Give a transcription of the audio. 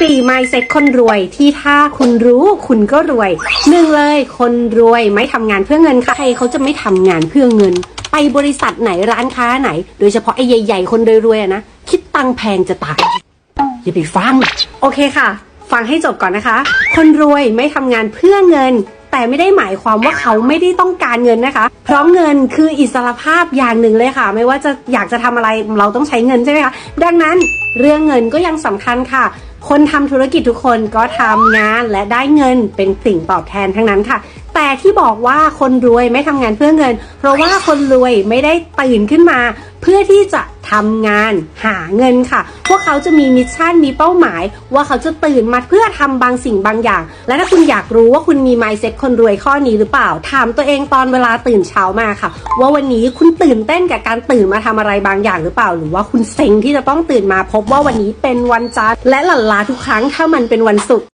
4 mindset คนรวยที่ถ้าคุณรู้คุณก็รวยหนึ่งเลยคนรวยไม่ทำงานเพื่อเงินค่ะใครเขาจะไม่ทำงานเพื่อเงิน ไปบริษัทไหนร้านค้าไหน โดยเฉพาะไอ้ใหญ่ ๆ คนรวยๆนะคิดตังแพงจะตายอย่าไปฟัง โอเคค่ะ ฟังให้จบก่อนนะคะ คนรวยไม่ทำงานเพื่อเงิน แต่ไม่ได้หมายความว่าเขาไม่ได้ต้องการเงินนะคะ เพราะเงินคืออิสรภาพอย่างหนึ่งเลยค่ะ ไม่ว่าจะอยากจะทำอะไรเราต้องใช้เงินใช่ไหมคะดังนั้นเรื่องเงินก็ยังสำคัญค่ะ คนทำธุรกิจทุกคนก็ทำงานและได้เงินเป็นสิ่งตอบแทนทั้งนั้นค่ะ แต่ที่บอกว่าคนรวยไม่ทำงานเพื่อเงิน เพราะว่าคนรวยไม่ได้ตื่นขึ้นมา เพื่อที่จะ ทำงานหาเงินค่ะ พวกเขาจะมีมิชชั่นมีเป้าหมาย ว่าเขาจะตื่นมาเพื่อทำบางสิ่งบางอย่าง และถ้าคุณอยากรู้ว่าคุณมี mindset คนรวยข้อนี้หรือเปล่า ถามตัวเองตอนเวลาตื่นเช้ามาค่ะ ว่าวันนี้คุณตื่นเต้นกับการตื่นมาทำอะไรบางอย่างหรือเปล่า หรือว่าคุณเซ็งที่จะต้องตื่นมาพบว่าวันนี้เป็นวันจันทร์และหลั่นลาทุกครั้งถ้ามันเป็นวันศุกร์